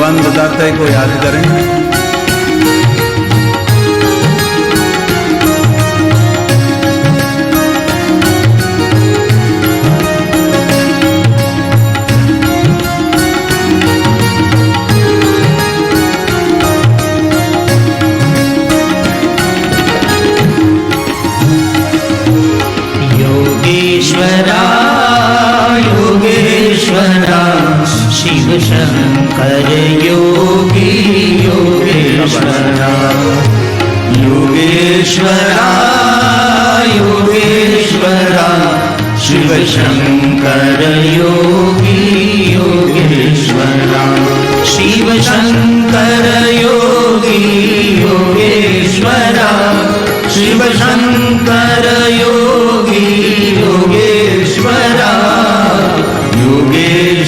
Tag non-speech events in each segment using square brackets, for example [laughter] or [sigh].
ભગવાન બધા કોઈ હાથ કરે?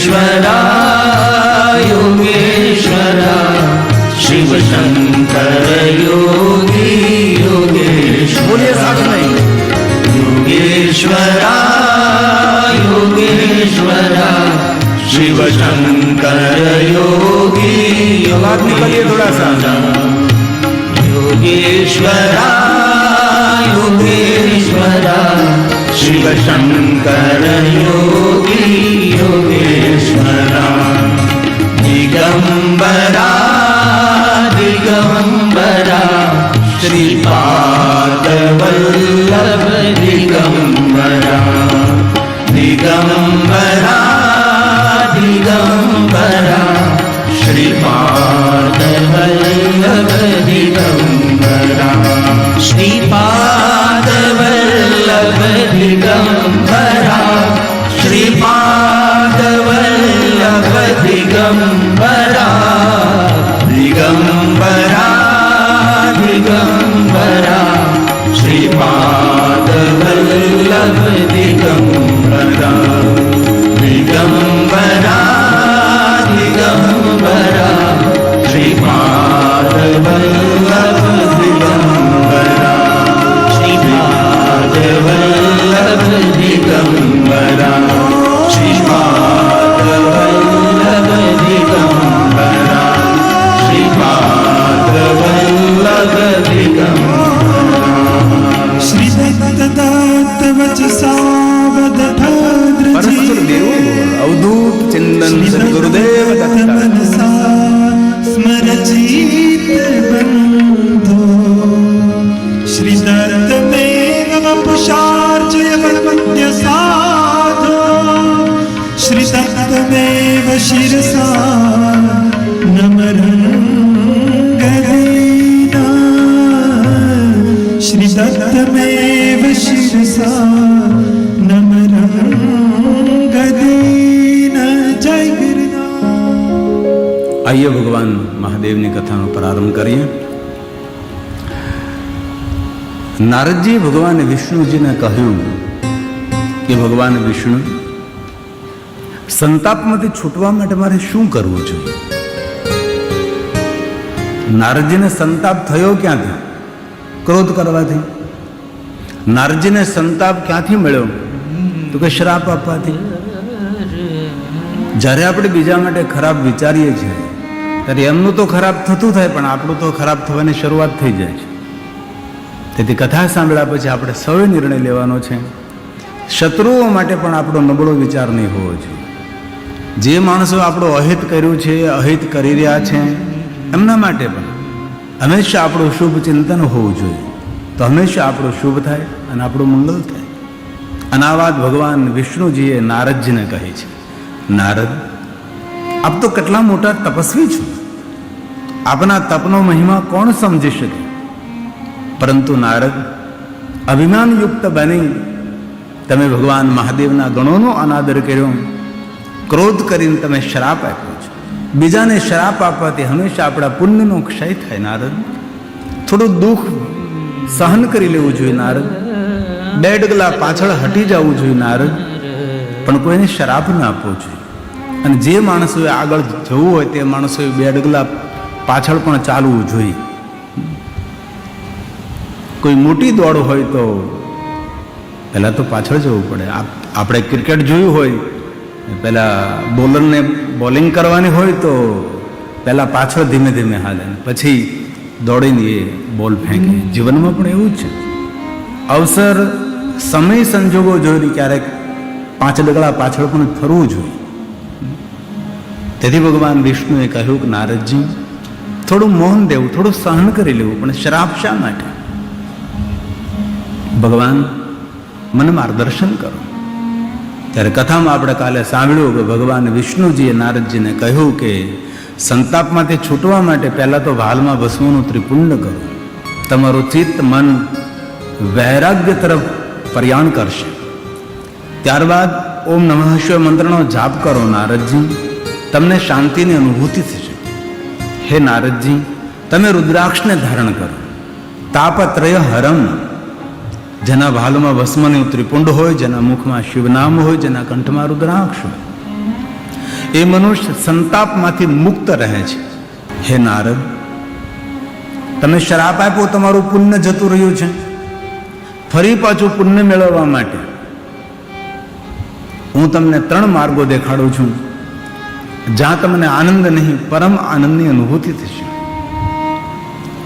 योगेश्वरा योगेश्वरा शिव शङ्कर योगी बोलिए साथ योगेश्वरा में योगेश्वरा योगेश्वरा शिव शङ्कर योगी आवाज निकालिए थोड़ा सा योगेश्वरा योगेश्वरा शिव शङ्कर योगी योगेश्वरा दिगम्बरा दिगम्बरा श्रीपादवल्लभ दिगम्बरा दिगम्बरा दिगम्बरा श्रीपादवल्लभ दिगम्बरा श्रीपादवल्लभ જીત બંધો શ્રી દત્ત મેઘમ પુષાર્ચય પ્રપત્ય સાધો શ્રી દત્ત મેવ શિરસા નમરણ શ્રી દત્ત મેવ ભગવાન મહાદેવની કથાનો પ્રારંભ કરીએ. નારદજી ભગવાન વિષ્ણુજીને કહ્યું કે, ભગવાન વિષ્ણુ, સંતાપમાંથી છૂટવા માટે મારે શું કરવું જોઈએ નારદજીને સંતાપ થયો ક્યાંથી? ક્રોધ કરવાથી? નારદજીને સંતાપ ક્યાંથી મળ્યો? તો કે શ્રાપ આપવાથી. જ્યારે આપણે બીજા માટે ખરાબ વિચારીએ છીએ ત્યારે એમનું તો ખરાબ થતું થાય, પણ આપણું તો ખરાબ થવાની શરૂઆત થઈ જાય છે. તેથી કથા સાંભળ્યા પછી આપણે સૌએ નિર્ણય લેવાનો છે. શત્રુઓ માટે પણ આપણો નબળો વિચાર નહીં હોવો જોઈએ. જે માણસો આપણો અહિત કર્યું છે, અહિત કરી રહ્યા છે, એમના માટે પણ હંમેશા આપણું શુભ ચિંતન હોવું જોઈએ. તો હંમેશા આપણું શુભ થાય અને આપણું મંગલ થાય. અને આ વાત ભગવાન વિષ્ણુજીએ નારદજીને કહી છે. નારદ આપ તો કેટલા મોટા તપસ્વી છો. આપના તપનો મહિમા કોણ સમજી શકે? પરંતુ નારદ, અભિમાનયુક્ત બની તમે ભગવાન મહાદેવના ગણોનો અનાદર કર્યો, ક્રોધ કરીને તમે શ્રાપ આપ્યો છો. બીજાને શ્રાપ આપવાથી હંમેશા આપણા પુણ્યનો ક્ષય થાય, નારદ. થોડું દુઃખ સહન કરી લેવું જોઈએ, નારદ. બે ડગલા પાછળ હટી જવું જોઈએ, નારદ. પણ કોઈને શ્રાપ ના આપવો જોઈએ. અને જે માણસોએ આગળ જવું હોય તે માણસોએ બે ડગલા પાછળ પણ ચાલવું જોઈએ. કોઈ મોટી દોડ હોય તો પહેલાં તો પાછળ જવું પડે. આપણે ક્રિકેટ જોયું હોય, પહેલાં બોલરને બોલિંગ કરવાની હોય તો પહેલાં પાછળ ધીમે ધીમે હાલે પછી દોડીને એ બોલ ફેંકે. જીવનમાં પણ એવું જ છે. અવસર, સમય સંજોગો જોઈને ક્યારેક પાંચ ડગલા પાછળ પણ ફરવું જોઈએ. તેથી ભગવાન વિષ્ણુએ કહ્યું કે, નારદજી, થોડું મૌન દેવું, થોડું સહન કરી લેવું, પણ શ્રાપ શા માટે? ભગવાન મને માર્ગદર્શન કરો. ત્યારે કથામાં આપણે કાલે સાંભળ્યું કે ભગવાન વિષ્ણુજીએ નારદજીને કહ્યું કે, સંતાપમાંથી છૂટવા માટે પહેલાં તો વાલમાં ભસ્મનું ત્રિપુંડ કરો. તમારું ચિત્ત મન વૈરાગ્ય તરફ પ્રયાણ કરશે. ત્યારબાદ ઓમ નમઃ શિવ મંત્રનો જાપ કરો નારદજી. તમને શાંતિની અનુભૂતિ થશે. હે નારદજી, તમે રુદ્રાક્ષને ધારણ કરો. તાપત્રય હરમ. જેના ભાલમાં ભસ્મની ત્રિપુંડ હોય, જેના મુખમાં શિવનામ હોય, જેના કંઠમાં રુદ્રાક્ષ હોય. એ મનુષ્ય સંતાપમાંથી મુક્ત રહે છે. હે નારદ, તમે શરાપ આપ્યો, તમારું પુણ્ય જતું રહ્યું છે. ફરી પાછું પુણ્ય મેળવવા માટે. હું તમને ત્રણ માર્ગો દેખાડું છું. જ્યાં તમને આનંદ નહીં, પરમ આનંદની અનુભૂતિ થશે.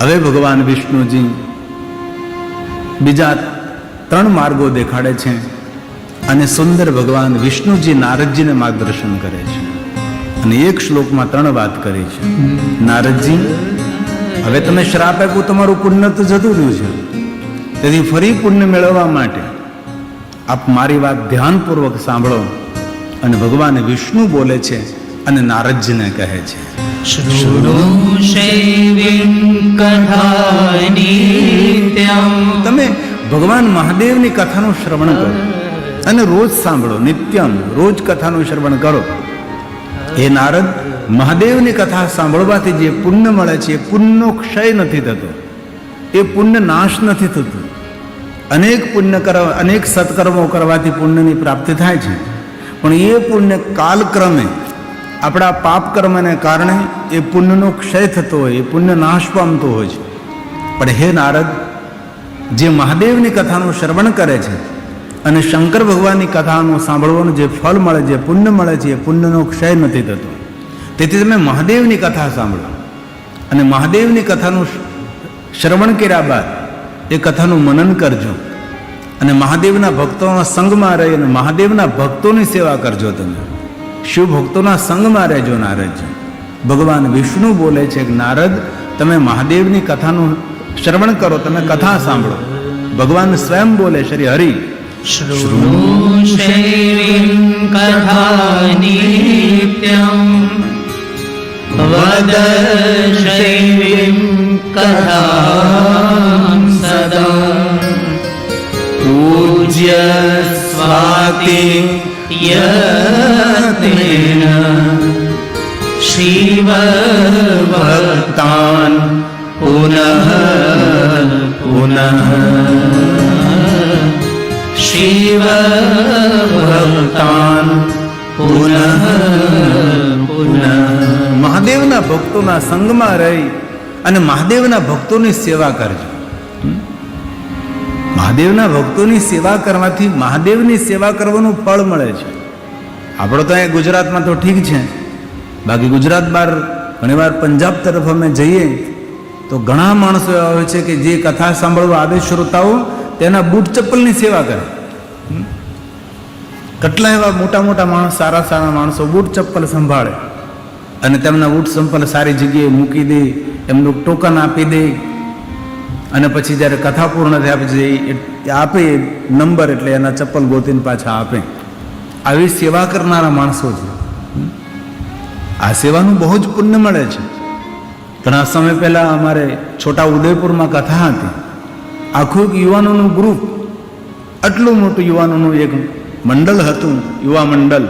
હવે ભગવાન વિષ્ણુજી બીજા ત્રણ માર્ગો દેખાડે છે અને સુંદર ભગવાન વિષ્ણુજી નારદજીને માર્ગદર્શન કરે છે. અને એક શ્લોકમાં ત્રણ વાત કરી છે. નારદજી, હવે તમે શ્રાપ આપ્યું તમારું પુણ્ય તો જતું રહ્યું છે. તેથી ફરી પુણ્ય મેળવવા માટે આપ મારી વાત ધ્યાનપૂર્વક સાંભળો અને ભગવાન વિષ્ણુ બોલે છે અને નારદજીને કહે છે, તમે ભગવાન મહાદેવની કથાનું શ્રવણ કરો અને રોજ સાંભળો, નિત્યમ રોજ કથાનું શ્રવણ કરો. હે નારદ, મહાદેવની કથા સાંભળવાથી જે પુણ્ય મળે છે, એ પુણ્યનો ક્ષય નથી થતો. એ પુણ્ય નાશ નથી થતો. અનેક પુણ્ય કરવા, અનેક સત્કર્મો કરવાથી પુણ્યની પ્રાપ્તિ થાય છે. પણ એ પુણ્ય કાલક્રમે આપણા પાપ કર્મને કારણે એ પુણ્યનો ક્ષય થતો હોય, એ પુણ્ય નાશ પામતો હોય છે. પણ હે નારદ, જે મહાદેવની કથાનું શ્રવણ કરે છે અને શંકર ભગવાનની કથાનું સાંભળવાનું જે ફળ મળે છે પુણ્ય મળે છે, એ પુણ્યનો ક્ષય નથી થતો. તેથી તમે મહાદેવની કથા સાંભળો. અને મહાદેવની કથાનું શ્રવણ કર્યા બાદ એ કથાનું મનન કરજો. અને મહાદેવના ભક્તોના સંગમાં રહી અને મહાદેવના ભક્તોની સેવા કરજો તમે. શિવ ભક્તોના સંગમાં રહેજો નારદજી. ભગવાન વિષ્ણુ બોલે છે કે, નારદ, તમે મહાદેવની કથાનું શ્રવણ કરો, તમે કથા સાંભળો. ભગવાન સ્વયં બોલે શ્રી હરિ પૂજ્ય कथानित्यम् वद शैवीं कथां सदा पूज्य स्वाति यत्नेन शिवभक्तान् पुनः पुनः शिवभक्तान् पुनः पुनः મહાદેવના ભક્તોના સંગમાં રહી અને મહાદેવના ભક્તોની સેવા કરજો મહાદેવના ભક્તોની સેવા કરવાથી મહાદેવની સેવા કરવાનું ફળ મળે છે. આપણો તો અહીંયા ગુજરાતમાં તો ઠીક છે. બાકી ગુજરાત બહાર ઘણીવાર પંજાબ તરફ અમે જઈએ તો ઘણા માણસો એવા હોય છે કે જે કથા સાંભળવા આવે શ્રોતાઓ તેના બૂટ ચપ્પલની સેવા કરે. કેટલા એવા મોટા મોટા માણસ, સારા સારા માણસો બૂટ ચપ્પલ સંભાળે. અને તેમના બૂટ ચપ્પલ સારી જગ્યાએ મૂકી દે, એમનું ટોકન આપી દે અને પછી જ્યારે કથા પૂર્ણ થયા પછી આપે નંબર એટલે એના ચપ્પલ ગોતીને પાછા આપે. આવી સેવા કરનારા માણસો છે. આ સેવાનું બહુ જ પુણ્ય મળે છે. ઘણા સમય પહેલાં અમારે છોટા ઉદયપુરમાં કથા હતી. આખું એક યુવાનોનું ગ્રુપ, આટલું મોટું યુવાનોનું એક મંડળ હતું, યુવા મંડળ.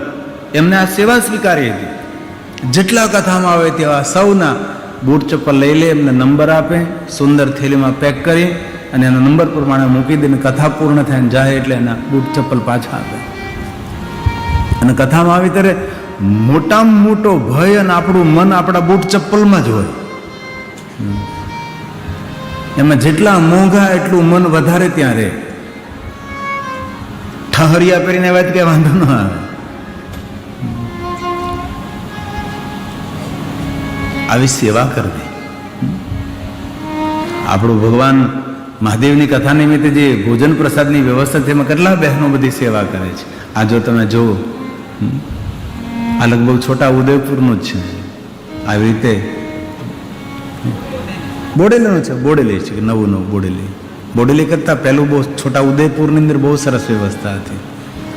એમને આ સેવા સ્વીકારી હતી. જેટલા કથામાં આવે તેવા સૌના બૂટ ચપ્પલ લઈ લે, એમને નંબર આપે, સુંદર થેલીમાં પેક કરી અને એના નંબર પ્રમાણે મૂકી દઈને કથા પૂર્ણ થાય જાય એટલે એના બૂટ ચપ્પલ પાછા આપે અને કથામાં આવી ત્યારે મોટામાં મોટો ભય અને આપણું મન આપણા બૂટ ચપ્પલમાં જ હોય. એમાં જેટલા મોંઘા એટલું મન વધારે ત્યાં રહે. ઠહરિયા પહેરીને વાત કે વાંધો ન આવે. આવી સેવા કરવી. આપણું ભગવાન મહાદેવની કથા નિમિત્તે જે ભોજન પ્રસાદની વ્યવસ્થા છે, એમાં કેટલા બહેનો બધી સેવા કરે છે? આ જો તમે જુઓ આ લગભગ છોટા ઉદયપુરનું જ છે. આવી રીતે બોડેલીનું છે, બોડેલી છે, નવું નવું બોડેલી. બોડેલી કરતાં પહેલું બહુ છોટા ઉદયપુરની અંદર બહુ સરસ વ્યવસ્થા હતી.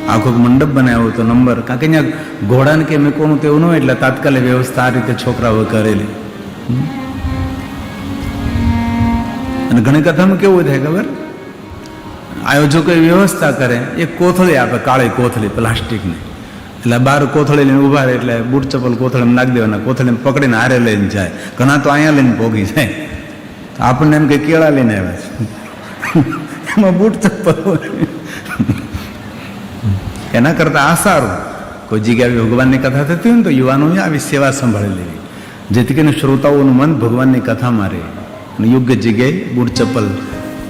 આખો મંડપ બનાવ્યો હતો, નંબર. કારણ કે અહીંયા ઘોડાને કે મેં કોનું તેવું ન હોય એટલે તાત્કાલિક વ્યવસ્થા આ રીતે છોકરાઓ કરેલી. અને ઘણી કથામાં કેવું થાય ખબર? આયોજકો એ વ્યવસ્થા કરે. એક કોથળી આપે, કાળી કોથળી, પ્લાસ્ટિકની. એટલે બાર કોથળી લઈને ઊભા રહે એટલે બૂટ ચપ્પલ કોથળીમાં નાખી દેવાના, કોથળીને પકડીને હારે લઈને જાય. ઘણા તો અહીંયા લઈને પોગી જાય. આપણને એમ કે કેળા લઈને આવ્યા છે. [laughs] એમાં બૂટ ચપ્પલ હોય. એના કરતાં આ સારું. કોઈ જગ્યાએ ભગવાનની કથા થતી હોય ને તો યુવાનોએ આવી સેવા સંભાળી લેવી. જેથી કરીને શ્રોતાઓનું મન ભગવાનની કથામાં રહે અને યોગ્ય જગ્યાએ બૂટ ચપ્પલ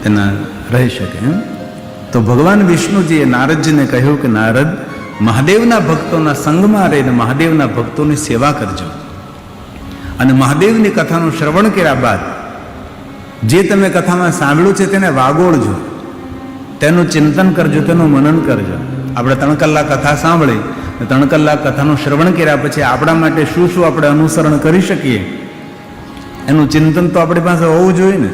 તેના રહી શકે એમ. તો ભગવાન વિષ્ણુજીએ નારદજીને કહ્યું કે, નારદ, મહાદેવના ભક્તોના સંગમાં રહીને મહાદેવના ભક્તોની સેવા કરજો. અને મહાદેવની કથાનું શ્રવણ કર્યા બાદ જે તમે કથામાં સાંભળ્યું છે તેને વાગોળજો. તેનું ચિંતન કરજો, તેનું મનન કરજો. આપણે ત્રણ કલાક કથા સાંભળી ત્રણ કલાક કથાનું શ્રવણ કર્યા પછી આપણા માટે શું શું આપણે અનુસરણ કરી શકીએ? એનું ચિંતન તો આપણી પાસે હોવું જોઈએ ને.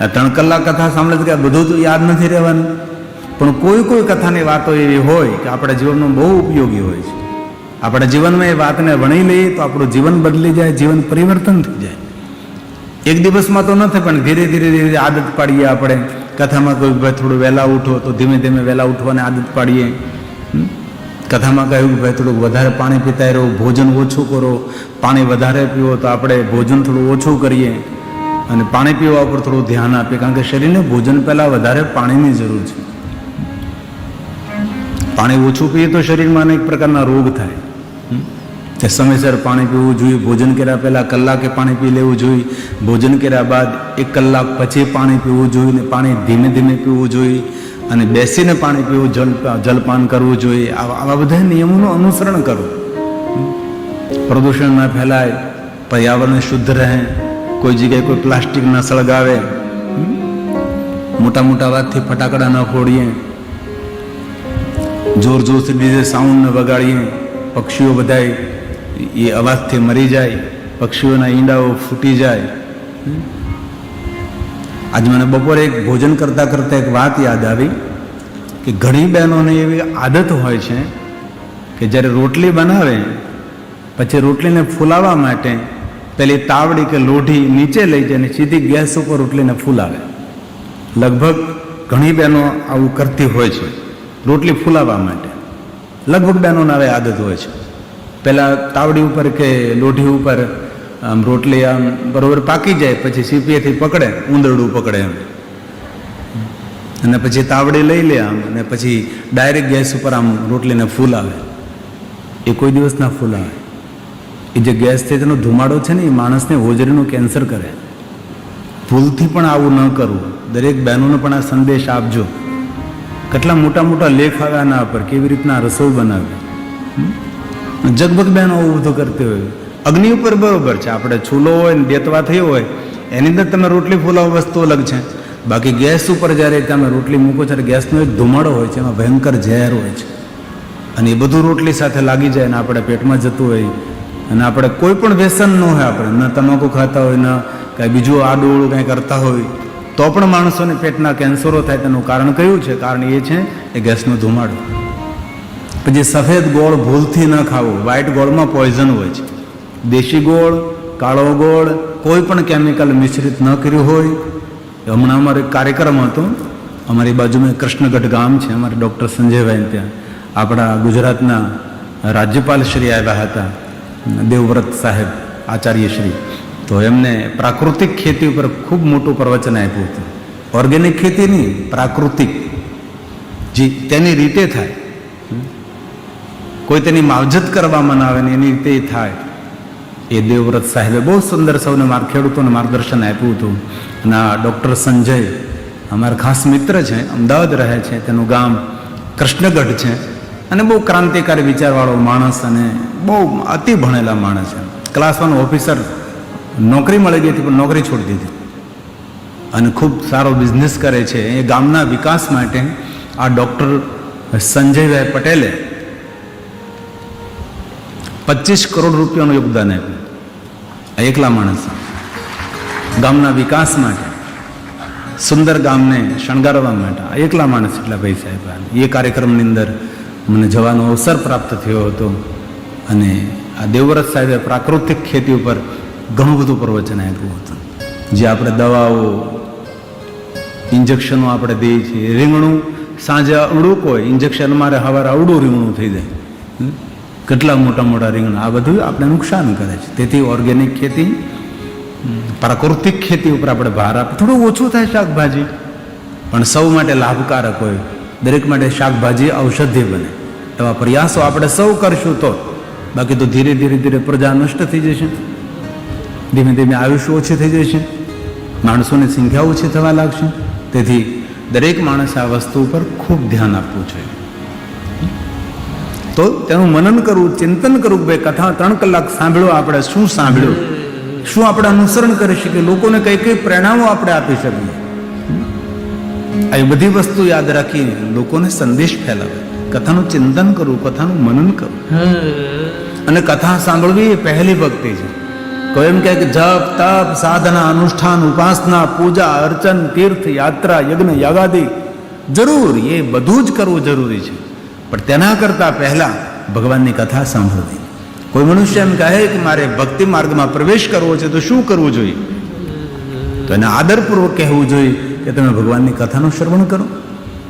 આ ત્રણ કલાક કથા સાંભળે તો કે બધું તો યાદ નથી રહેવાનું. પણ કોઈ કોઈ કથાની વાતો એવી હોય કે આપણા જીવનમાં બહુ ઉપયોગી હોય છે. આપણા જીવનમાં એ વાતને વણી લઈએ તો આપણું જીવન બદલી જાય, જીવન પરિવર્તન થઈ જાય. એક દિવસમાં તો ન થાય, પણ ધીરે ધીરે ધીરે આદત પાડીએ આપણે. કથામાં કહ્યું, ભાઈ, થોડું વહેલા ઉઠો તો ધીમે ધીમે વહેલા ઉઠવાની આદત પાડીએ. કથામાં કહ્યું, ભાઈ, થોડુંક વધારે પાણી પીતા રહો, ભોજન ઓછું કરો. પાણી વધારે પીવો તો આપણે ભોજન થોડું ઓછું કરીએ. અને પાણી પીવા ઉપર થોડું ધ્યાન આપીએ, કારણ કે શરીરને ભોજન પહેલાં વધારે પાણીની જરૂર છે. પાણી ઓછું પીએ તો શરીરમાં અનેક પ્રકારના રોગ થાય? તે સમયસર પાણી પીવું જોઈએ, ભોજન કર્યા પહેલાં કલાકે પાણી પી લેવું જોઈએ. ભોજન કર્યા બાદ એક કલાક પછી પાણી પીવું જોઈએ ને પાણી ધીમે ધીમે પીવું જોઈએ અને બેસીને પાણી પીવું જલ જલપાન કરવું જોઈએ. આવા આવા બધા નિયમોનું અનુસરણ કરવું પ્રદૂષણ ન ફેલાય, પર્યાવરણ શુદ્ધ રહે, કોઈ જગ્યાએ કોઈ પ્લાસ્ટિક ન સળગાવે, મોટા મોટા વાતથી ફટાકડા ન ફોડીએ, જોર જોરથી ડીજે સાઉન્ડ ન વગાડીએ, પક્ષીઓ બધાય એ અવાજથી મરી જાય, પક્ષીઓના ઈંડાઓ ફૂટી જાય. આજ મને બપોરે એક ભોજન કરતાં કરતાં એક વાત યાદ આવી કે ઘણી બહેનોને એવી આદત હોય છે કે જ્યારે રોટલી બનાવે, પછી રોટલીને ફૂલાવવા માટે પેલી તાવડી કે લોઢી નીચે લઈ જાય અને સીધી ગેસ ઉપર રોટલીને ફૂલાવે. લગભગ ઘણી બહેનો આવું કરતી હોય છે, રોટલી ફૂલાવવા માટે. લગભગ બહેનોને હવે આદત હોય છે. પહેલાં તાવડી ઉપર કે લોઢી ઉપર, આમ રોટલી આમ બરોબર પાકી જાય, પછી સીપીએથી પકડે, ઉંદરડું પકડે એમ. અને પછી તાવડી લઈ લે આમ, અને પછી ડાયરેક્ટ ગેસ ઉપર આમ રોટલીને ફૂલાવે એ કોઈ દિવસ ના ફૂલાવે એ જે ગેસ છે તેનો ધુમાડો છે ને, એ માણસને હોજરીનું કેન્સર કરે. ભૂલથી પણ આવું ન કરવું. દરેક બહેનોને પણ આ સંદેશ આપજો. કેટલા મોટા મોટા લેખ આવ્યા આના પર, કેવી રીતના રસોઈ બનાવે. જગભગ બહેનો આવું બધું કરતી હોય. અગ્નિ ઉપર બરોબર છે, આપણે ચૂલો હોય ને બેતવા થયો હોય, એની અંદર તમે રોટલી ફૂલાવો વસ્તુ અલગ છે. બાકી ગેસ ઉપર જ્યારે તમે રોટલી મૂકો ત્યારે ગેસનો એક ધુમાડો હોય છે, એમાં ભયંકર ઝેર હોય છે. અને એ બધું રોટલી સાથે લાગી જાય ને આપણે પેટમાં જતું હોય. અને આપણે કોઈ પણ વ્યસન ન હોય આપણે, ન તમાકુ ખાતા હોય, ન કાંઈ બીજું આડું કાંઈ કરતા હોય, તો પણ માણસોને પેટના કેન્સરો થાય તેનું કારણ કયું છે? કારણ એ છે એ ગેસનો ધુમાડો. પછી સફેદ ગોળ ભૂલથી ન ખાવો વ્હાઇટ ગોળમાં પોઈઝન હોય છે. દેશી ગોળ, કાળો ગોળ, કોઈ પણ કેમિકલ મિશ્રિત ન કર્યું હોય. હમણાં અમારો એક કાર્યક્રમ હતો. અમારી બાજુમાં કૃષ્ણગઢ ગામ છે, અમારે ડૉક્ટર સંજયભાઈ ત્યાં. આપણા ગુજરાતના રાજ્યપાલ શ્રી આવ્યા હતા, દેવવ્રત સાહેબ આચાર્યશ્રી તો એમને પ્રાકૃતિક ખેતી ઉપર ખૂબ મોટું પ્રવચન આપ્યું હતું. ઓર્ગેનિક ખેતી નહીં, પ્રાકૃતિક. જે તેની રીતે થાય. કોઈ તેની માવજત કરવામાં ના આવે ને એની રીતે થાય. એ દેવવ્રત સાહેબે બહુ સુંદર સૌને માર, ખેડૂતોને માર્ગદર્શન આપ્યું હતું. અને આ ડૉક્ટર સંજય અમારા ખાસ મિત્ર છે, અમદાવાદ રહે છે, તેનું ગામ કૃષ્ણગઢ છે. અને બહુ ક્રાંતિકારી વિચારવાળો માણસ અને બહુ અતિ ભણેલા માણસ છે. ક્લાસ વન ઓફિસર નોકરી મળી ગઈ હતી, પણ નોકરી છોડી દીધી. અને ખૂબ સારો બિઝનેસ કરે છે. એ ગામના વિકાસ માટે આ ડૉક્ટર સંજયભાઈ પટેલે પચીસ કરોડ રૂપિયાનું યોગદાન આપ્યું. આ એકલા માણસ. ગામના વિકાસ માટે. સુંદર ગામને શણગારવા માટે. આ એકલા માણસ એટલા પૈસા આપ્યા. એ કાર્યક્રમની અંદર મને જવાનો અવસર પ્રાપ્ત થયો હતો અને આ દેવવ્રત સાહેબે પ્રાકૃતિક ખેતી ઉપર ઘણું બધું પ્રવચન આપ્યું હતું. જે આપણે દવાઓ, ઇન્જેક્શનો આપણે દઈએ છીએ. રીંગણું સાંજે અવળું હોય ઇન્જેક્શન મારે સવારે અવડું રીંગણું થઈ જાય? કેટલા મોટા મોટા રીંગણ, આ બધું આપણે નુકસાન કરે છે. તેથી ઓર્ગેનિક ખેતી પ્રાકૃતિક ખેતી ઉપર આપણે ભાર આપે. થોડું ઓછું થાય શાકભાજી, પણ સૌ માટે લાભકારક હોય. દરેક માટે શાકભાજી ઔષધિ બને. એવા પ્રયાસો આપણે સૌ કરશું તો. બાકી તો ધીરે ધીરે ધીરે પ્રજા નષ્ટ થઈ જશે. ધીમે ધીમે આયુષ્ય ઓછી થઈ જશે. માણસોની સંખ્યા ઓછી થવા લાગશે. તેથી દરેક માણસે આ વસ્તુ ઉપર ખૂબ ધ્યાન આપવું જોઈએ. તો તેનું મનન કરવું ચિંતન કરવું ભાઈ કથા ત્રણ કલાક સાંભળ્યો આપણે શું સાંભળ્યું. શું આપણે અનુસરણ કરી શકીએ? લોકોને કઈ કઈ પ્રેરણાઓ આપણે આપી શકીએ? આ બધી વસ્તુ યાદ રાખી લોકોને સંદેશ ફેલાવે. કથાનું ચિંતન કરવું કથાનું મનન કરવું. અને કથા સાંભળવી એ પહેલી ભક્તિ છે. કોઈ એમ કહે કે જપ તપ સાધના અનુષ્ઠાન ઉપાસના પૂજા અર્ચન તીર્થ યાત્રા યજ્ઞ યાગાદી. જરૂર એ બધું જ કરવું જરૂરી છે. પણ તેના કરતાં પહેલાં ભગવાનની કથા સાંભળવી. કોઈ મનુષ્ય એમ કહે કે મારે ભક્તિ માર્ગમાં પ્રવેશ કરવો છે તો શું કરવું જોઈએ? તો એને આદરપૂર્વક કહેવું જોઈએ કે તમે ભગવાનની કથાનું શ્રવણ કરો.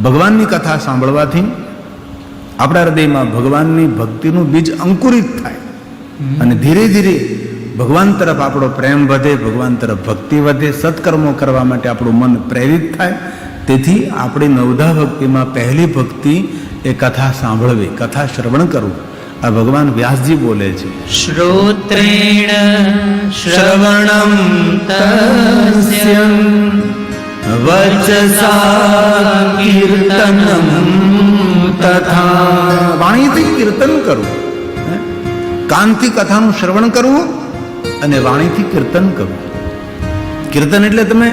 ભગવાનની કથા સાંભળવાથી આપણા હૃદયમાં ભગવાનની ભક્તિનું બીજ અંકુરિત થાય. અને ધીરે ધીરે ભગવાન તરફ આપણો પ્રેમ વધે, ભગવાન તરફ ભક્તિ વધે, સત્કર્મો કરવા માટે આપણું મન પ્રેરિત થાય. તેથી આપણી નવધા ભક્તિમાં પહેલી ભક્તિ એ કથા સાંભળવી કથા શ્રવણ કરવું. આ ભગવાન વ્યાસજી બોલે છે. શ્રોત્રેણ શ્રવણમ તસ્યમ વચસા કીર્તનમ વાણીથી કીર્તન કરવું કાનથી કથાનું શ્રવણ કરવું અને વાણીથી કીર્તન કરવું કીર્તન એટલે તમે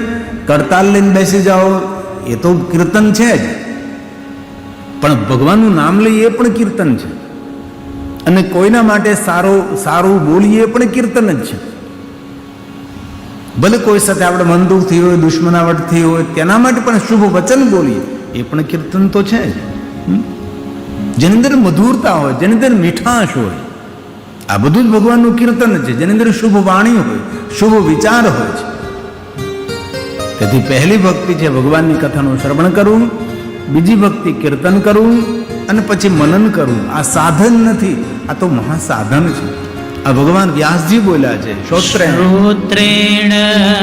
કરતાલ લઈને બેસી જાઓ એ તો કીર્તન છે જ. પણ ભગવાનનું નામ લઈએ પણ કીર્તન છે. અને કોઈના માટે સારો, સારું બોલીએ પણ કીર્તન જ છે. ભલે કોઈ સાથે આપણે મન દુઃખ થઈ હોય, દુશ્મનાવટ થઈ હોય, તેના માટે પણ શુભ વચન બોલીએ, એ પણ કીર્તન તો છે જ. જેની અંદર મધુરતા હોય, જેની અંદર મીઠાશ હોય, આ બધું જ ભગવાનનું કીર્તન છે. જેની અંદર શુભ વાણી હોય, શુભ વિચાર હોય છે. તેથી પહેલી ભક્તિ છે ભગવાનની કથાનું શ્રવણ કરવું. બીજી ભક્તિ કીર્તન કરવું અને પછી મનન કરવું આ સાધન નથી, આ તો મહાસાધન છે. આ ભગવાન વ્યાસજી બોલ્યા છે શ્રોત્રેણ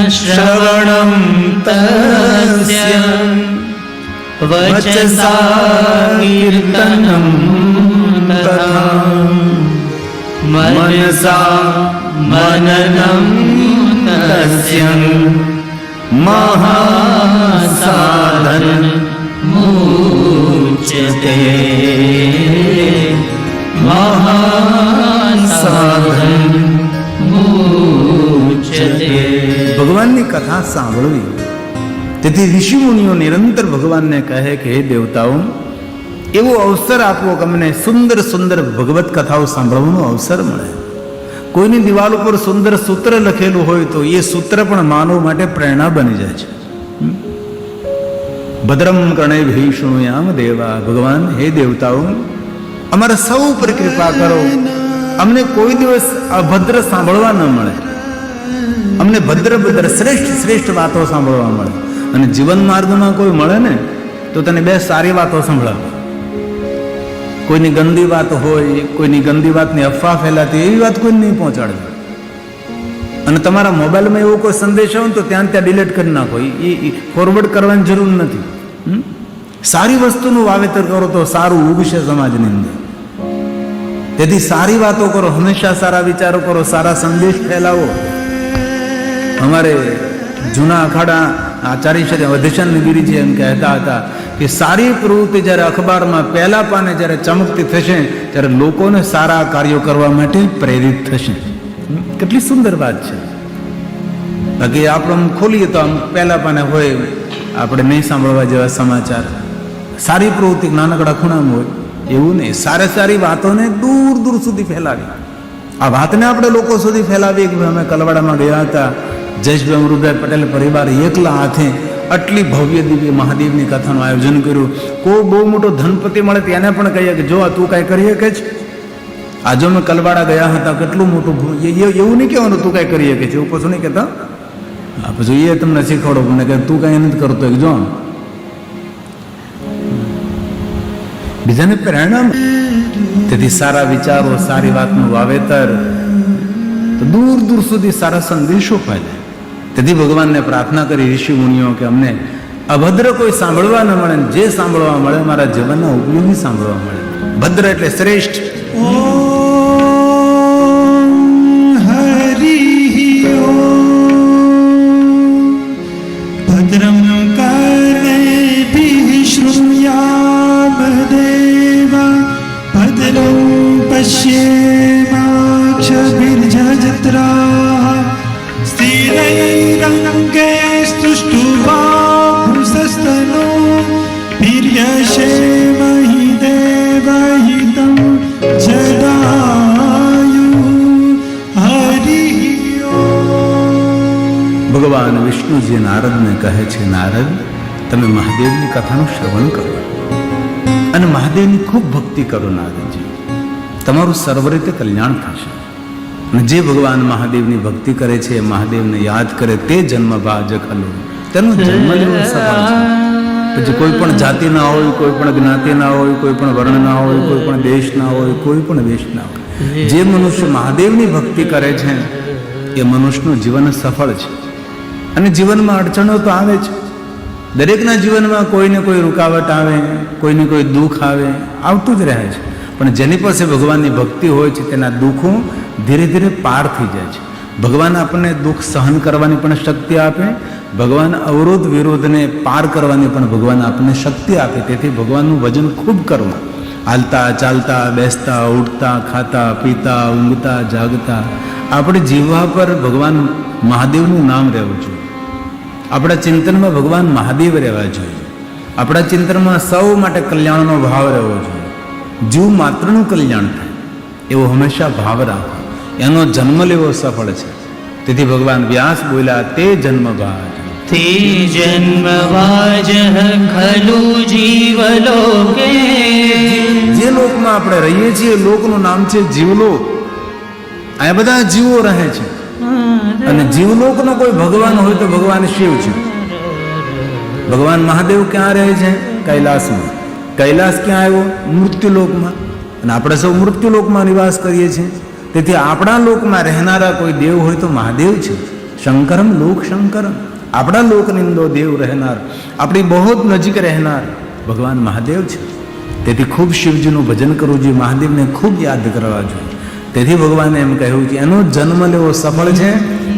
શ્રવણમ તસ્ય વચસા કીર્તનમ મનસા મનનમ તસ્ય મહાસાધન तस्य महासाधन मुच्यते महासाधन मुच्यते ભગવાનની કથા સાંભળવી તેથી ઋષિમુનિઓ નિરંતર ભગવાનને કહે કે હે દેવતાઓ એવો અવસર આપવો કે અમને સુંદર સુંદર ભગવત કથાઓ સાંભળવાનો અવસર મળે કોઈની દિવાલ ઉપર સુંદર સૂત્ર લખેલું હોય તો એ સૂત્ર પણ માનવ માટે પ્રેરણા બની જાય છે હમ? ભદ્રમ કરણે ભીષણુયામ દેવા. ભગવાન, હે દેવતાઓ, અમારા સૌ ઉપર કૃપા કરો. અમને કોઈ દિવસ અભદ્ર સાંભળવા ન મળે. અમને ભદ્ર ભદ્ર શ્રેષ્ઠ શ્રેષ્ઠ વાતો સાંભળવા મળે. અને જીવન માર્ગમાં કોઈ મળે ને, તો તને બે સારી વાતો સંભળાવે. કોઈની ગંદી વાત હોય, કોઈની ગંદી વાતની અફવા ફેલાતી, એવી વાત કોઈ નહીં પહોંચાડે. અને તમારા મોબાઈલમાં એવો કોઈ સંદેશ આવે ને તો ત્યાં ત્યાં ડિલીટ કરી નાખો. એ ફોરવર્ડ કરવાની જરૂર નથી? સારી વસ્તુનું વાવેતર કરો તો સારું ઉગશે સમાજની અંદર. તેથી સારી વાતો કરો, હંમેશા સારા વિચારો કરો, સારા સંદેશ ફેલાવો. અમારે જૂના અખાડા આચાર્ય શ્રી વધેશાન ગીરીજી એમ કહેતા હતા કે સારી પ્રવૃત્તિ જ્યારે અખબારમાં પહેલા પાને જ્યારે ચમકતી થશે, ત્યારે લોકોને સારા કાર્યો કરવા માટે પ્રેરિત થશે. કેટલી સુંદર વાત છે. બાકી આપણે આમ ખોલીએ તો આમ પહેલા પાને હોય, આપણે નહીં સાંભળવા જેવા સમાચાર. સારી પ્રવૃત્તિ, નાનકડા ખૂણામાં હોય, એવું નહીં. સારા સારી વાતોને દૂર દૂર સુધી ફેલાવી. આ વાતને આપણે લોકો સુધી ફેલાવીએ કે અમે કલવાડામાં ગયા હતા. જયેશભાઈ અમૃતભાઈ પટેલ પરિવાર એકલા હાથે આટલી ભવ્ય દિવ્ય મહાદેવની કથાનું આયોજન કર્યું. કોઈ બહુ મોટો ધનપતિ મળે તેને પણ કહીએ કે, જો તું કાંઈ કરી શકે છે? આ અમે કલવાડા ગયા હતા, કેટલું મોટું એવું નહીં કહેવાનું, તું કાંઈ કરી શકે છે, એવું પછી નહીં કહેતા? હા, પછી એ તમને શીખવાડો, મને કે તું કાંઈ નથી કરતો. જો બીજાને પ્રેરણા તેથી સારા વિચારો, સારી વાતનું વાવેતર, તો દૂર દૂર સુધી સારા સંદેશો ફેલે તેથી ભગવાનને પ્રાર્થના કરી ઋષિ મુનિઓ કે અમને અભદ્ર કોઈ સાંભળવા ન મળે જે સાંભળવા મળે, મારા જીવનના ઉપયોગી સાંભળવા મળે. ભદ્ર એટલે શ્રેષ્ઠ. ભગવાન વિષ્ણુજી નારદને કહે છે, નારદ, તમે મહાદેવની કથાનું શ્રવણ કરો. અને મહાદેવની ખૂબ ભક્તિ કરો, નારદજી, તમારું સર્વ રીતે કલ્યાણ થશે. અને જે ભગવાન મહાદેવની ભક્તિ કરે છે મહાદેવને યાદ કરે તે જન્મ ભાજક હલો. તેનો જન્મ પછી કોઈ પણ જાતિ ના હોય, કોઈ પણ જ્ઞાતિ ના હોય, કોઈ પણ વર્ણ ના હોય, કોઈ પણ દેશ ના હોય, કોઈ પણ દેશ ના હોય. જે મનુષ્ય મહાદેવની ભક્તિ કરે છે, એ મનુષ્યનું જીવન સફળ છે. અને જીવનમાં અડચણો તો આવે જ. દરેકના જીવનમાં કોઈને કોઈ રૂકાવટ આવે, કોઈને કોઈ દુઃખ આવે, આવતું જ રહે છે. પણ જેની પાસે ભગવાનની ભક્તિ હોય છે, તેના દુઃખો ધીરે ધીરે પાર થઈ જાય છે. ભગવાન આપણને દુઃખ સહન કરવાની પણ શક્તિ આપે, ભગવાન અવરોધ વિરોધને પાર કરવાની પણ ભગવાન આપણને શક્તિ આપે. તેથી ભગવાનનું વજન ખૂબ કરવું હાલતા, ચાલતા, બેસતા, ઉઠતા, ખાતા, પીતા, ઊંઘતા, જાગતા, આપણે જીવવા પર ભગવાન મહાદેવનું નામ રહેવું જોઈએ. આપણા ચિંતનમાં ભગવાન મહાદેવ રહેવા જોઈએ. આપણા ચિંતનમાં સૌ માટે કલ્યાણનો ભાવ રહેવો જોઈએ. જીવ માત્રનું કલ્યાણ થાય એવો હંમેશા ભાવ રાખો. એનો જન્મ લેવો સફળ છે. તેથી ભગવાન વ્યાસ બોલ્યા તે જન્મ ભાજ તે જન્મવાજ ખલુ જીવલોકે. જે લોકમાં આપણે રહીએ છીએ લોકનું નામ છે જીવલોક. આ બધા જીવો રહે છે. અને જીવલોકનો કોઈ ભગવાન હોય તો ભગવાન શિવ છે. ભગવાન મહાદેવ ક્યાં રહે છે? કૈલાસમાં. કૈલાસ ક્યાં આવ્યો? મૃત્યુલોકમાં. અને આપણે સૌ મૃત્યુલોકમાં નિવાસ કરીએ છીએ. તેથી આપણા લોકમાં રહેનારા કોઈ દેવ હોય તો મહાદેવ છે. શંકરમ લોક શંકરમ. આપણા લોકની અંદર દેવ રહેનાર. આપણી બહુ જ નજીક રહેનાર ભગવાન મહાદેવ છે. તેથી ખૂબ શિવજીનું ભજન કરવું જોઈએ. મહાદેવને ખૂબ યાદ કરવા જોઈએ. તેથી ભગવાને એમ કહ્યું કે એનો જન્મ લેવો સફળ છે,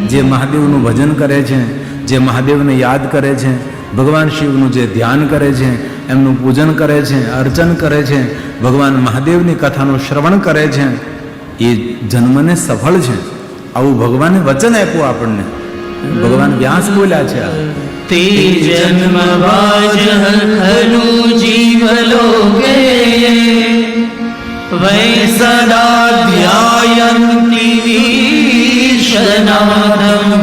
જે મહાદેવનું ભજન કરે છે, જે મહાદેવને યાદ કરે છે, ભગવાન શિવનું જે ધ્યાન કરે છે, એમનું પૂજન કરે છે, અર્ચન કરે છે, ભગવાન મહાદેવની કથાનું શ્રવણ કરે છે, એ જન્મને સફળ છે. આવું ભગવાને વચન આપ્યું આપણને. ભગવાન વ્યાસ બોલ્યા છે. તે વિશ્વનાથમ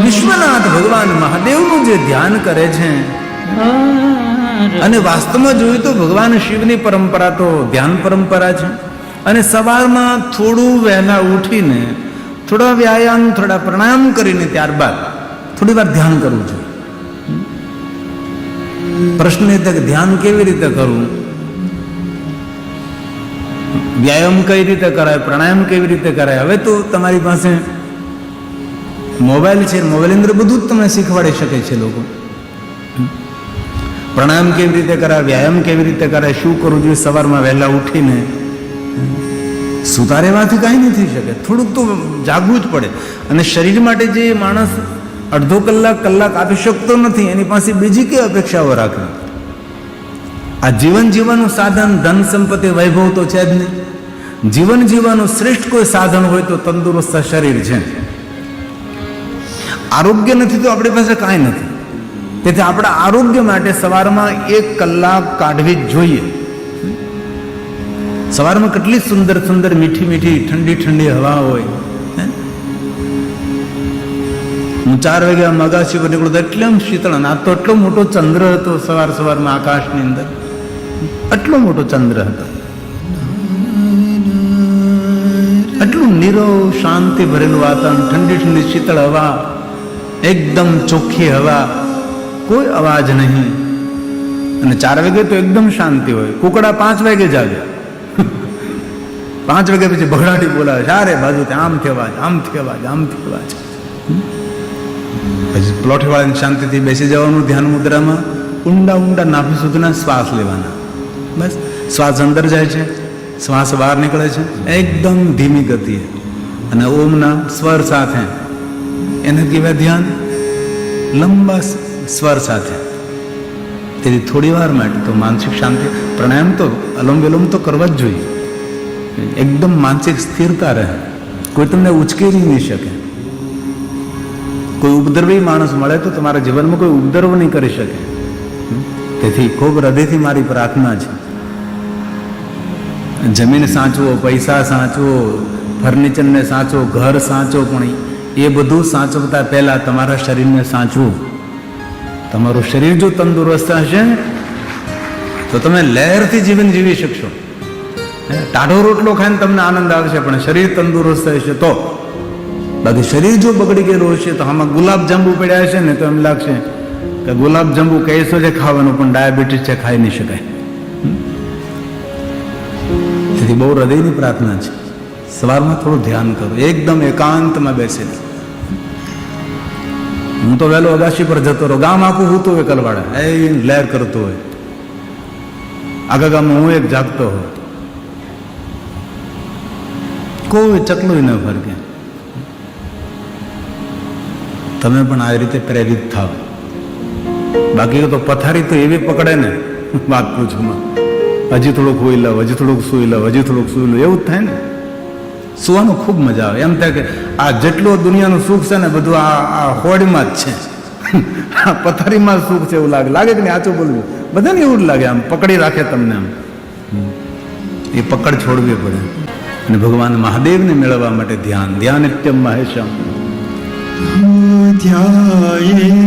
વિશ્વનાથ ભગવાન મહાદેવનું જે ધ્યાન કરે છે, અને વાસ્તવમાં જોયું તો ભગવાન શિવની પરંપરા તો ધ્યાન પરંપરા છે. અને સવારમાં થોડું વહેલા ઉઠીને, થોડા વ્યાયામ, થોડા પ્રાણાયામ કરીને ત્યારબાદ થોડી વાર ધ્યાન કરવું જોઈએ. પ્રશ્ન ધ્યાન કેવી રીતે કરવું વ્યાયામ કઈ રીતે કરાય, પ્રાણાયામ કેવી રીતે કરાય? હવે તો તમારી પાસે મોબાઈલ છે મોબાઈલ અંદર બધું જ તમને શીખવાડી શકે છે લોકો. પ્રાણાયામ કેવી રીતે કરાય, વ્યાયામ કેવી રીતે કરાય, શું કરવું જોઈએ? સવારમાં વહેલા ઉઠીને સુતા રહેવાથી કાંઈ નહીં થઈ શકે. થોડુંક તો જાગવું જ પડે. અને શરીર માટે જે માણસ અડધો કલાક કલાક આપી શકતો નથી, એની પાસે બીજી કઈ અપેક્ષાઓ રાખે આ જીવન જીવવાનું સાધન, ધન સંપત્તિ, વૈભવ તો છે જ નહીં. જીવન જીવવાનું શ્રેષ્ઠ કોઈ સાધન હોય તો તંદુરસ્ત શરીર છે. આરોગ્ય નથી તો આપણી પાસે કાંઈ નથી. તેથી આપણા આરોગ્ય માટે સવારમાં એક કલાક કાઢવી જ જોઈએ. સવારમાં કેટલી સુંદર સુંદર મીઠી મીઠી ઠંડી ઠંડી હવા હોય, હે? ચાર વાગ્યા મગાશી પર નીકળું તો એટલે શીતળ આ તો એટલો મોટો ચંદ્ર હતો સવાર સવારમાં આકાશની અંદર. એટલો મોટો ચંદ્ર હતો. આટલું નીરવ, શાંતિ ભરેલું વાતાવરણ, ઠંડી ઠંડી શીતળ હવા, એકદમ ચોખ્ખી હવા, કોઈ અવાજ નહીં. અને ચાર વાગે તો એકદમ શાંતિ હોય. કુકડા પાંચ વાગે જાગે. [laughs] પાંચ વાગે પછી ભગડાટી બોલાવે ચારે બાજુ આમ અવાજ, આમ થવા આમથી થવા પછી પ્લોટવાળાની શાંતિથી બેસી જવાનું ધ્યાન મુદ્રામાં. ઊંડા ઊંડા નાભી સુધીના શ્વાસ લેવાના. બસ. શ્વાસ અંદર જાય છે. શ્વાસ બહાર નીકળે છે. એકદમ ધીમી ગતિએ. અને ઓમના સ્વર સાથે. એને કહેવાય ધ્યાન. લંબા સ્વર સાથે. તેથી થોડી વાર માટે તો માનસિક શાંતિ, પ્રાણાયામ તો અલોમ વિલોમ તો કરવા જ જોઈએ. એકદમ માનસિક સ્થિરતા રહે. કોઈ તમને ઉચકેરી નહીં શકે. કોઈ ઉપદ્રવી માણસ મળે તો તમારા જીવનમાં કોઈ ઉપદ્રવ નહીં કરી શકે. તેથી ખૂબ હૃદયથી મારી પ્રાર્થના છે. જમીન સાચવો, પૈસા સાચવો ફર્નિચરને સાચવો, ઘર સાચવો પણ એ બધું સાચવતા પહેલા તમારા શરીરને સાચવું. તમારું શરીર જો તંદુરસ્ત હશે, તો તમે લહેરથી જીવન જીવી શકશો. ટાઢો રોટલો ખાઈને તમને આનંદ આવશે, પણ શરીર તંદુરસ્ત હશે તો. બાકી શરીર જો બગડી ગયેલું હશે, તો આમાં ગુલાબ જાંબુ પડ્યા હશે ને તો એમ લાગશે કે ગુલાબ જાંબુ કહીશો છે ખાવાનું, પણ ડાયાબિટીસ છે, ખાઈ નહીં શકાય. તેથી બહુ હૃદયની પ્રાર્થના છે. સવારમાં થોડું ધ્યાન કરો. એકદમ એકાંતમાં બેસીને. હું તો વહેલો અગાશી પર જતો રહો. ગામ આખું હું તો કલવાડા. એ લહેર કરતો હોય. આગા ગામમાં હું એક જાગતો હોય કોઈ ચકલું ન ફરકે. તમે પણ આવી રીતે પ્રેરિત થાવ. બાકી તો પથારી તો એવી પકડે ને. વાત પૂછમાં હજી થોડુંક સુઈ લઉં હજી થોડુંક સુઈ લઉં હજી થોડુંક સુઈ લઉં એવું જ થાય ને? સુવાનું ખૂબ મજા આવે. એમ થાય કે આ જેટલું દુનિયાનું સુખ છે ને બધું આ આ હોડમાં જ છે. આ પથારીમાં સુખ છે એવું લાગે. લાગે કે નહીં? આચું બોલવું બધાને એવું જ લાગે આમ. પકડી રાખે તમને આમ. એ પકડ છોડવી પડે. અને ભગવાન મહાદેવને મેળવવા માટે ધ્યાન. ધ્યાન નિત્યમ મહેશમ. ધ્યાય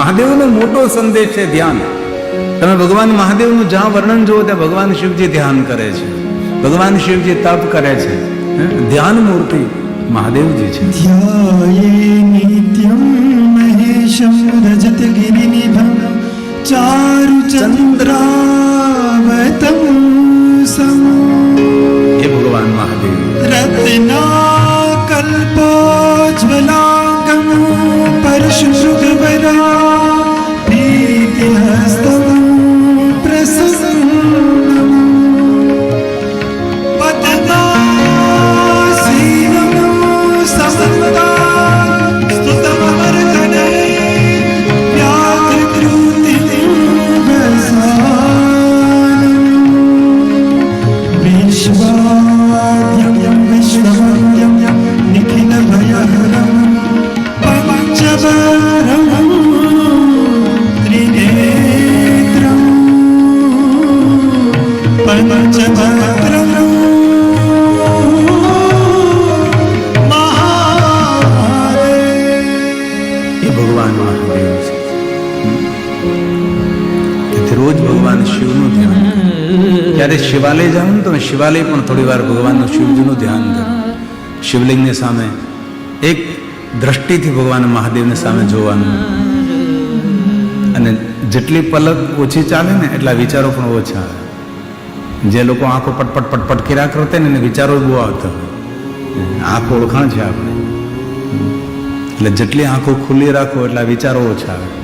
મહાદેવનો મોટો સંદેશ છે ધ્યાન. તમે ભગવાન મહાદેવનું જ્યાં વર્ણન જુઓ ત્યાં ભગવાન શિવજી ધ્યાન કરે છે. ભગવાન શિવજી તપ કરે છે. ધ્યાન મૂર્તિ મહાદેવજી છે. નિત્યમ મહેશમ રજત ગિરિનિભમ ચારુ ચંદ્રાવતમ સમ. હે ભગવાન મહાદેવ. રત્ના કલ્પોજ્વલાગમ પરશુભવરા તમે શિવાલય પણ થોડી વાર ભગવાનનું શિવજીનું ધ્યાન કરો. શિવલિંગની સામે એક દ્રષ્ટિથી ભગવાન મહાદેવને સામે જોવાનું. અને જેટલી પલક ઓછી ચાલે ને એટલા વિચારો પણ ઓછા આવે. જે લોકો આંખો પટપટ પટપટ કર્યા કરતા ને એને વિચારો બહુ આવતા હોય. આંખો ઓળખાણ છે આપણે. એટલે જેટલી આંખો ખુલ્લી રાખો એટલા વિચારો ઓછા આવે.